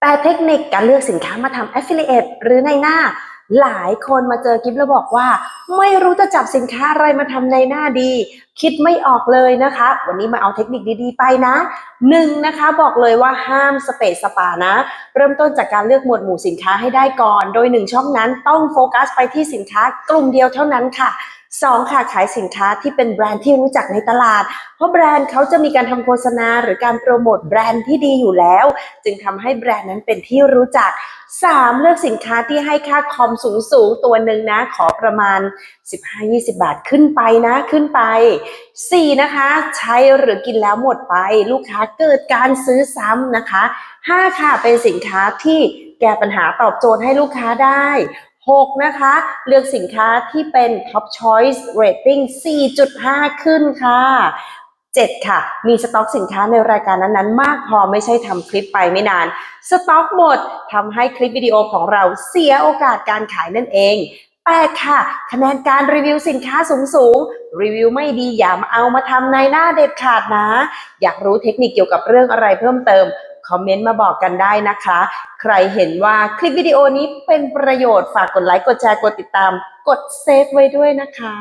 แต่เทคนิคการเลือกสินค้ามาทำ affiliate หรือในหน้า หลายคนมาเจอกิฟแล้วบอกว่า ไม่รู้จะจับสินค้าอะไรมาทำในหน้าดี คิดไม่ออกเลยนะคะ วันนี้มาเอาเทคนิคดีๆไปนะหนึ่งนะคะบอกเลยว่าห้ามสเปซสปานะ เริ่มต้นจากการเลือกหมวดหมู่สินค้าให้ได้ก่อน โดยหนึ่งช่องนั้นต้องโฟกัสไปที่สินค้ากลุ่มเดียวเท่านั้นค่ะ สองค่ะขายสินค้าที่เป็นแบรนด์ที่รู้จักในตลาด เพราะแบรนด์เขาจะมีการทำโฆษณาหรือการโปรโมทแบรนด์ที่ดีอยู่แล้ว จึงทำให้แบรนด์นั้นเป็นที่รู้จัก 3. เลือกสินค้าที่ให้ค่าคอมสูงสูงๆตัวหนึ่งนะ ขอประมาณ 15-20 บาทขึ้นไปนะขึ้นไป 4. นะคะ ใช้หรือกินแล้วหมดไป ลูกค้าเกิดการซื้อซ้ำนะคะ 5. ค่ะเป็นสินค้าที่แก้ปัญหาตอบโจทย์ให้ลูกค้าได้ 6. นะคะ เลือกสินค้าที่เป็น Top Choice Rating 4.5 ขึ้นค่ะ 7 ค่ะ มีสต็อกสินค้าในรายการนั้นๆ มากพอไม่ใช่ทำคลิปไปไม่นาน สต็อกหมดทำให้คลิปวิดีโอของเราเสียโอกาสการขายนั่นเอง 8 ค่ะ คะแนนการรีวิวสินค้าสูงๆ รีวิวไม่ดีอย่ามาเอามาทำในหน้าเด็ดขาดนะ อยากรู้เทคนิคเกี่ยวกับเรื่องอะไรเพิ่มเติม คอมเมนต์มาบอกกันได้นะคะ ใครเห็นว่าคลิปวิดีโอนี้เป็นประโยชน์ฝากกดไลค์ กดแชร์ กดติดตาม กดเซฟไว้ด้วยนะคะ